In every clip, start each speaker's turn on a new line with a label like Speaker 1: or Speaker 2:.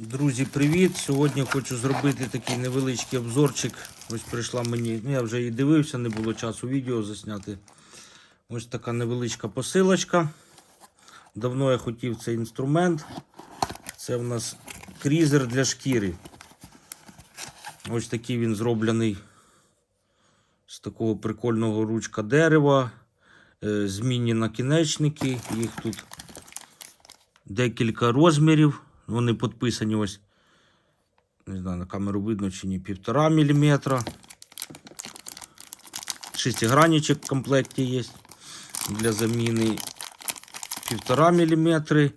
Speaker 1: Друзі, привіт! Сьогодні хочу зробити такий невеличкий обзорчик. Ось прийшла мені, ну я вже і дивився, не було часу відео засняти. Ось така невеличка посилочка. Давно я хотів цей інструмент. Це в нас крізер для шкіри. Ось такий він зроблений з такого прикольного ручка дерева. Е, Змінні накінечники. Їх тут декілька розмірів. Вони підписані ось. Не знаю, на камеру видно чи ні, півтора міліметра. Шестигранничок в комплекті є для заміни півтора міліметри,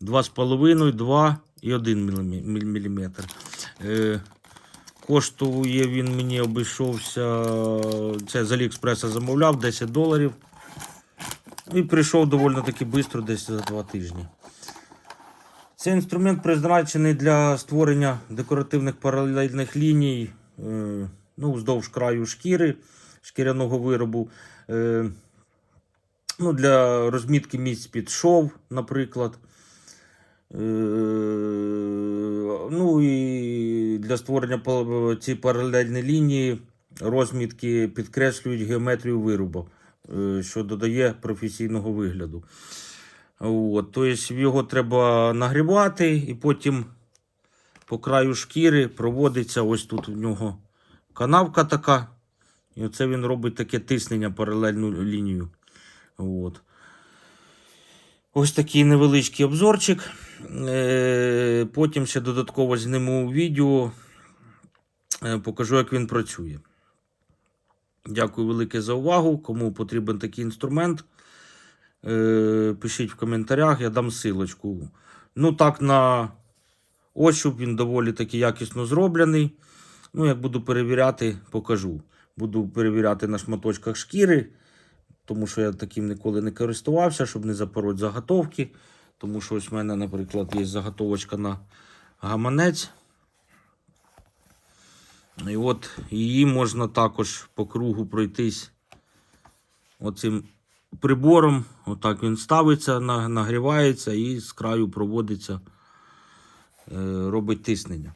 Speaker 1: два з половиною, два і один мілімі- міль- міліметр. Е, коштує він мені обійшовся. Це з Аліекспреса замовляв 10 доларів. І прийшов доволі таки швидко, десь за два тижні. Цей інструмент призначений для створення декоративних паралельних ліній е, ну, вздовж краю шкіри, шкіряного виробу. Е, ну, для розмітки місць під шов, наприклад. Е, ну і для створення пал- ці паралельні лінії розмітки підкреслюють геометрію виробу, що додає професійного вигляду. От, тобто його треба нагрівати і потім по краю шкіри проводиться ось тут у нього канавка така. І оце він робить таке тиснення паралельну лінію. От. Ось такий невеличкий обзорчик. Е, Потім ще додатково зніму відео, е, покажу, як він працює. Дякую велике за увагу. Кому потрібен такий інструмент, е, пишіть в коментарях, я дам силочку. Ну, так, на ощуп він доволі таки якісно зроблений. Ну, як буду перевіряти, покажу. Буду перевіряти на шматочках шкіри, тому що я таким ніколи не користувався, щоб не запороть заготовки. Тому що ось в мене, наприклад, є заготовочка на гаманець. І от її можна також по кругу пройтись оцим прибором. Отак він ставиться, нагрівається і з краю проводиться, е, робить тиснення.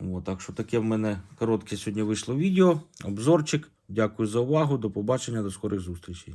Speaker 1: От, так що таке в мене коротке сьогодні вийшло відео, обзорчик. Дякую за увагу. До побачення, до скорих зустрічей.